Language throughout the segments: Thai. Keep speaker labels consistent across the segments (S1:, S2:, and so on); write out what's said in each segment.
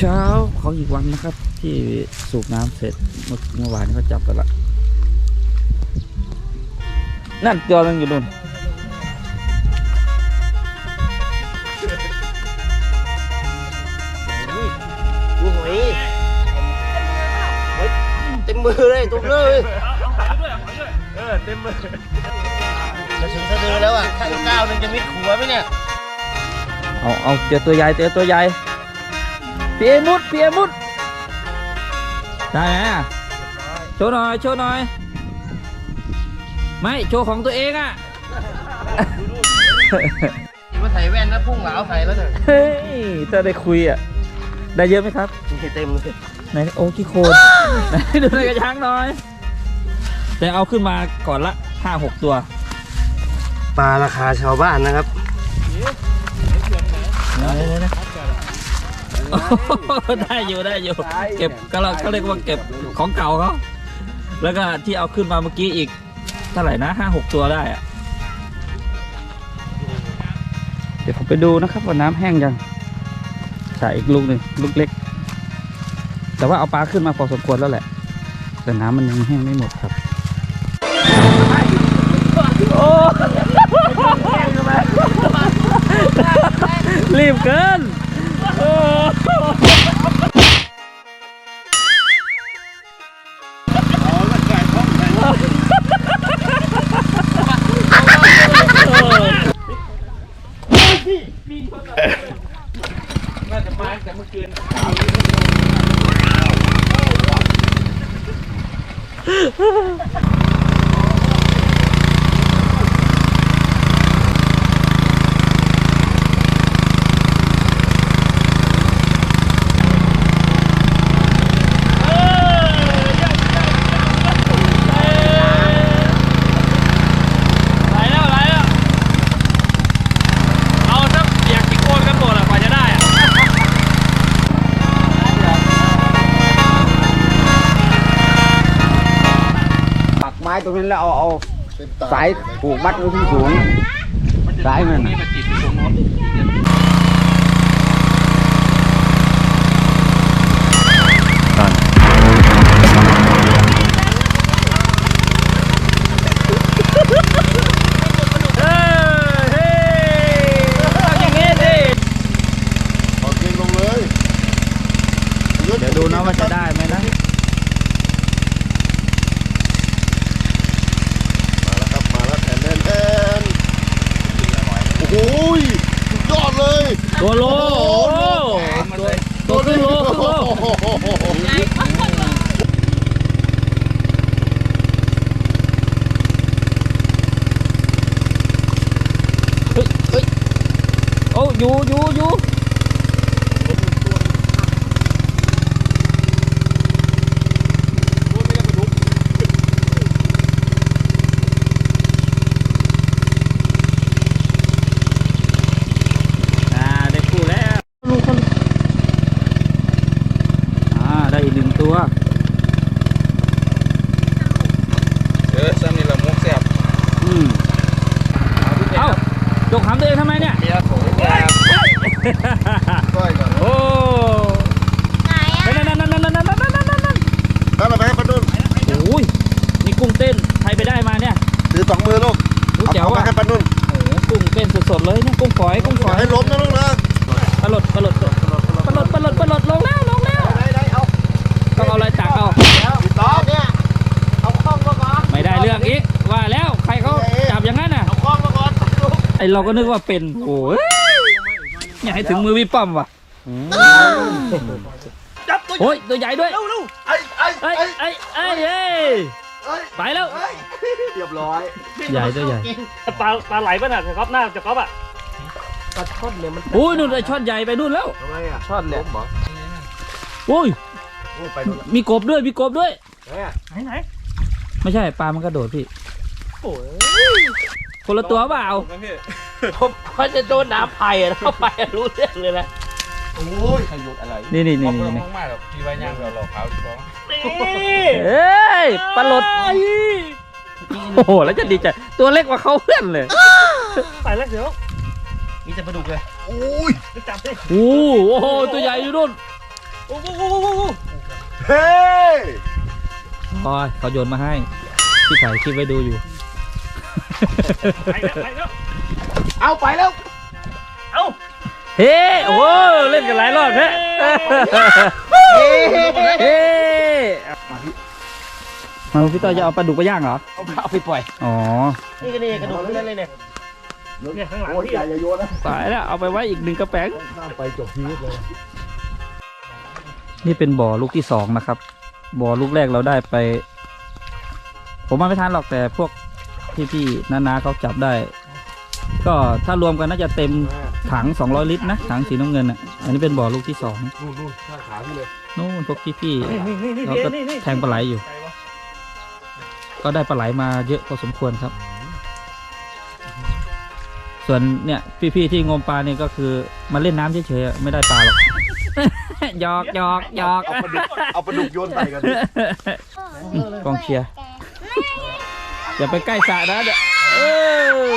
S1: เช้าของอีกวันนะครับ ที่สูบน้ำเสร็จเมื่อเมื่อวานนี้เขาจับกันละนั่นตัวนึงอยู่นู่น
S2: ดูหอยเฮ้ยเต็มมือเลยตุกเลย
S3: เออเต็มมือ
S2: จะถึงสะดือแล้วอะข้างก้าวนึงจะมิดหัวไหมเนี่ย
S1: เอาเอาเจอตัวใหญ่เจอตัวใหญ่ พี่เอมุดพี่เอมุด ได้ไหมอะโชว์หน่อย โชว์หน่อย ไม่ โชว์ของตัวเองอะ
S2: มาใส่แว่นแล้วพุ่งเหลาใส่แล้วเนี่ย
S1: เฮ้ยถ้าได้คุยอะ ได้เยอะไหมครับ
S2: เต็มเลย
S1: ไหนโอ้ขี้โคลนไหนดูในกระชังหน่อย แต่เอาขึ้นมาก่อนละห้าหกตัว
S2: ปลาราคาชาวบ้านนะครับ
S1: โอ้โห ได้อยู่ได้อยู่ เก็บก็เราเขาเรียกว่าเก็บของเก่าเขาแล้วก็ที่เอาขึ้นมาเมื่อกี้อีกเท่าไหร่นะห้าหกตัวได้อะเดี๋ยวผมไปดูนะครับว่าน้ำแห้งยังใส่อีกลูกหนึ่งลูกเล็ก แต่ว่าเอาปลาขึ้นมาพอสมควรแล้วแหละ แต่น้ำมันยังแห้งไม่หมดครับโอ้รีบเกิน น่าจะมาแต่
S4: เมื่อคืน รงนั้นแล้วเอาเอาสายผูกมัดไว้ที่สูงสายมันน่ะ
S1: เฮ้ยเฮ้ยต้องอย่างงี้สิ
S3: เอาเกงลงเลย
S1: เดี๋ยวดูนะว่าจะได้ไหมนะ ตัวโลตัวครึ่งโลครึ่งโล
S3: โอ้โห
S1: เฮ้ยเฮ้ยโอ้อยู่ ไอ
S5: เรา
S3: ก็นึ
S1: กว่าเป็น โอ้ยอยากให้ถึงมือพี่ป้อมว่ะ
S2: จับตัว
S1: โอ้ยตัวใหญ่ด้วย
S2: เร็วเร็ว
S3: ไอ้ไอ้
S1: เอ้ย
S3: ไอ้
S1: เอ้ยเอ้ยเอ้ย
S3: ไอ้
S1: ไปแล้ว
S3: เรียบร้อย
S1: ใหญ่ตัวใหญ่
S2: ปลาปลาไหลป่ะน่ะจะก๊อปหน้าจะก๊อปอะปลาช่อนเนี่ยมัน
S1: โอ้ยนู่นไอช่อนใหญ่ไปนู่นแล้ว
S3: ทำไมอะ
S2: ช่อนเนี่ย
S1: โอ้ย
S3: โอ้ยไปนู่นละ
S1: มีกบด้วย มีกบด้วย
S2: ไหนไหน
S1: ไม่ใช่ปลามันกระโดดพี่
S2: โอ้ย
S1: คนละตัวเปล่า
S2: ผมเขาจะโดนน้ำไผ่เข้าไปรู้เรื่องเลยนะ
S3: โอ้ย
S5: ให้หยุดอะไร
S1: นี่นี่นี่
S5: เอา
S1: นี่
S5: ม
S1: นี่
S5: มากๆหรอกพี่ไว้ย่างเราหลอกเขาดีกว่า
S2: นี่
S1: เอ้ยปลาหลดโอ้โหแล้วจะดีใจตัวเล็กกว่าเขาเพื่อนเลย
S2: ไปแล้วเดี๋ยวมีแต่ปลาดุกเลย
S3: โอ้ย
S2: จะจับดิ
S1: โอ้โหตัวใหญ่อยู่นู่น
S3: เฮ้
S1: โอ้ยเขาโยนมาให้พี่ถ่ายคลิปไว้ดูอยู่
S3: เอาไปแล้ว
S1: เฮ้โอ้เล่นกันหลายรอบแท้เฮ้มาพี่ต่อจะเอาปลาดุกไปย่างเหรอ
S2: เอาไปปล่อย
S1: อ๋อ
S2: นี่ก็นี่กระดูกนั่นเลยเนี่ย
S3: โอ้ยอย่าอย่าโยนนะ
S1: ตายแล้วเอาไปไว้อีกหนึ่งกระแป้ง
S3: ข้ามไปจบชีวิตเลย
S1: นี่เป็นบ่อลูกที่สองนะครับ บ่อลูกแรกเราได้ไป ผมมาไม่ทันหรอกแต่พวก พี่ๆนานาเขาจับได้ ก็ถ้ารวมกันน่าจะเต็มถัง 200 ลิตรนะถังสีน้ำเงินอะอันนี้เป็นบ่อลูกที่สอง
S3: นู่นนู่นข้างขาพี่เลย
S1: นู่นพวกพี่ๆเราก็แทงปลาไหลอยู่ ก็ได้ปลาไหลมาเยอะพอสมควรครับ ส่วนเนี่ยพี่ๆที่งมปลาเนี่ยก็คือมาเล่นน้ำเฉยๆอะไม่ได้ปลาหรอกหยอกหยอกหยอก
S3: เอาปลาดุกเอาปลาดุกโยนใส่กันดิ
S1: อืมกองเชียร์ อย่าไปใกล้สระนะเดี๋ยวเออ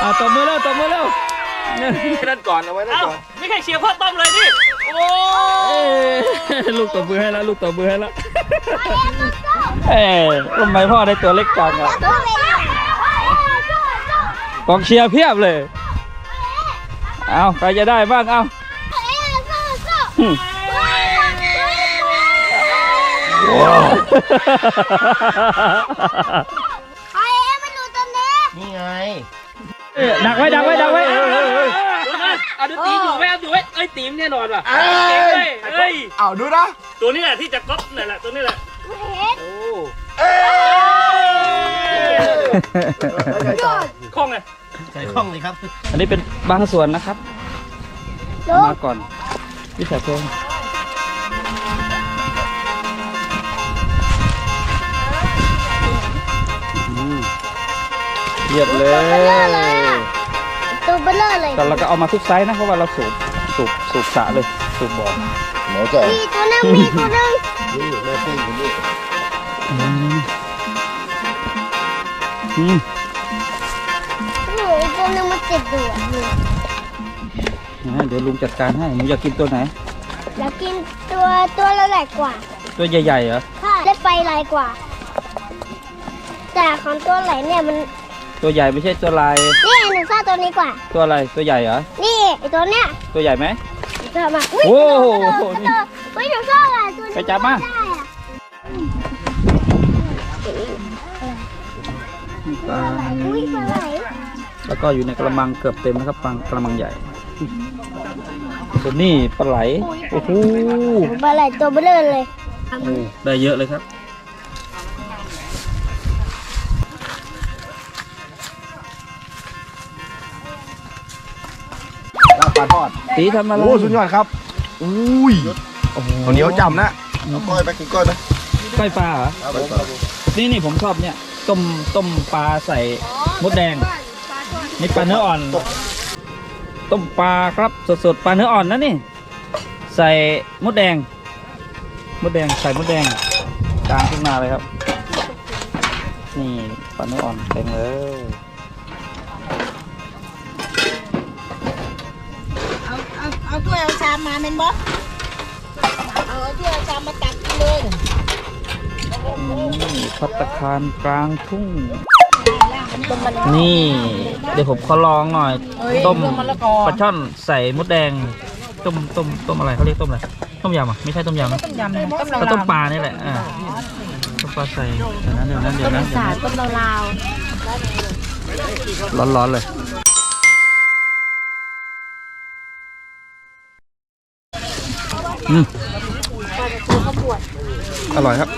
S1: เอาตบมือแล้วตบมือแล้ว
S3: นั่นก่อนเอาไว้นั่นก่อน
S2: ไม่ใช่เชียร์พ่อต้อมเลยดิโอ้
S1: เอ้ยลูกตบมือให้แล้วลูกตบมือให้แล้วเอ้ยทำไมพ่อได้ตัวเล็กจังอะกองเชียร์เพียบเลย เอาใครจะได้บ้างเอา อืมว้าว
S2: นี่ไง
S1: เอ้ยดักไว้ดักไว้ดักไว้
S6: เอาดูตีอยู่แวบอยู่เว้ยเอ้ยตีมแน่นอนว่ะ
S3: เอ้
S6: เก่งเว้
S3: ย
S6: ยเอ้ย
S3: เอาดูนะ
S6: ตัวนี้แหละที่จะก๊อปนั่นแหละตัวนี้แหละโอ้
S3: เอ้ย
S6: คล่องเลย
S2: ใส่ข้องเลยครับ
S1: อันนี้เป็นบางส่วนนะครับเอามาก่อนพี่สายเพลง เรียบเลย
S7: ตัวเบลเลอร์เลย
S1: แต่เราก็เอามาทุกไซส์นะเพราะว่าเราสูบสูบสูบสระเลยสูบบ่อ
S3: หมอจ่อย
S7: มีตัวหนึงมีตัวหนึง
S3: นี่แม่ปุ้ยคนนี้
S1: อืมอืม
S7: โอ้โหอีกตัวหนึงมันติดอยู่อะนี่
S1: อ่าเดี๋ยวลุงจัดการให้หนูอยากกินตัวไหน
S7: แล้วกินตัวตัวละใหญ่กว่า
S1: ตัวใหญ่ๆเหรอ
S7: ใช่ได้ไฟลายกว่า แต่ของตัวไหลเนี่ยมัน
S1: ตัวใหญ่ไม่ใช่ตัวลาย
S7: นี่หนูชอบตัวนี้กว่า
S1: ตัวอะไร ตัวใหญ่เหรอ
S7: นี่ไอตัวเนี้ย
S1: ตัวใหญ่ไหม
S7: หนูชอบมากอุ้ย
S1: โอ้
S7: กระ
S1: โห
S7: โดดกระโดดกระโดดอุ้ยหนูชอบอะตัวนี้
S1: ไปจับมา
S7: ได้อะอุ้ยปลาไหล
S1: แล้วก็อยู่ในกระมังเกือบเต็มนะครับปังกระมังใหญ่ส่วนนี้ปลาไหล โอ้โห
S7: ปลาไหลตัวเบลเลอร์เลย
S1: ได้เยอะเลยครับ
S3: ปลาทอด
S1: ตีทำอะไร
S3: โอ้สุดยอดครับอุ้ย
S1: โอ้โห
S3: ข้าวเหนียวจำนะเอาก้อยไปกินก้อยไหม
S1: ก้อยปลาเหรอ
S3: เอาไปปลา
S1: นี่นี่ผมชอบเนี่ยต้มต้มปลาใส่มดแดงนี่ปลาเนื้ออ่อน ต้มปลาครับสดๆปลาเนื้ออ่อนนะนี่ ใส่มดแดงมดแดงใส่มดแดงกลางขึ้นมาเลยครับ นี่ปลาเนื้ออ่อนเต็มเลยา
S8: ชามมาเมนบอสเอาถ้วยเอาชามมาตักกินเลย
S1: นี่พัตตาคารกลางทุ่ง นี่ เดี๋ยวผมขอลองหน่อย ต้มปลาช่อนใส่มดแดง ต้มต้มต้มอะไรเขาเรียกต้มอะไรต้มยำอะไม่ใช่ต้มยำนะ
S8: ต้มยำต้ม
S1: ก็ต้มปลานี่แหละอ่าต้มปลาใส่เดี๋ยวนั้นเดี๋ยวนั้นเดี๋ยวนั้นเดี๋ยวนั้น
S8: ต้มลาว
S1: ร้อนๆเลย อืม อร่อยครับ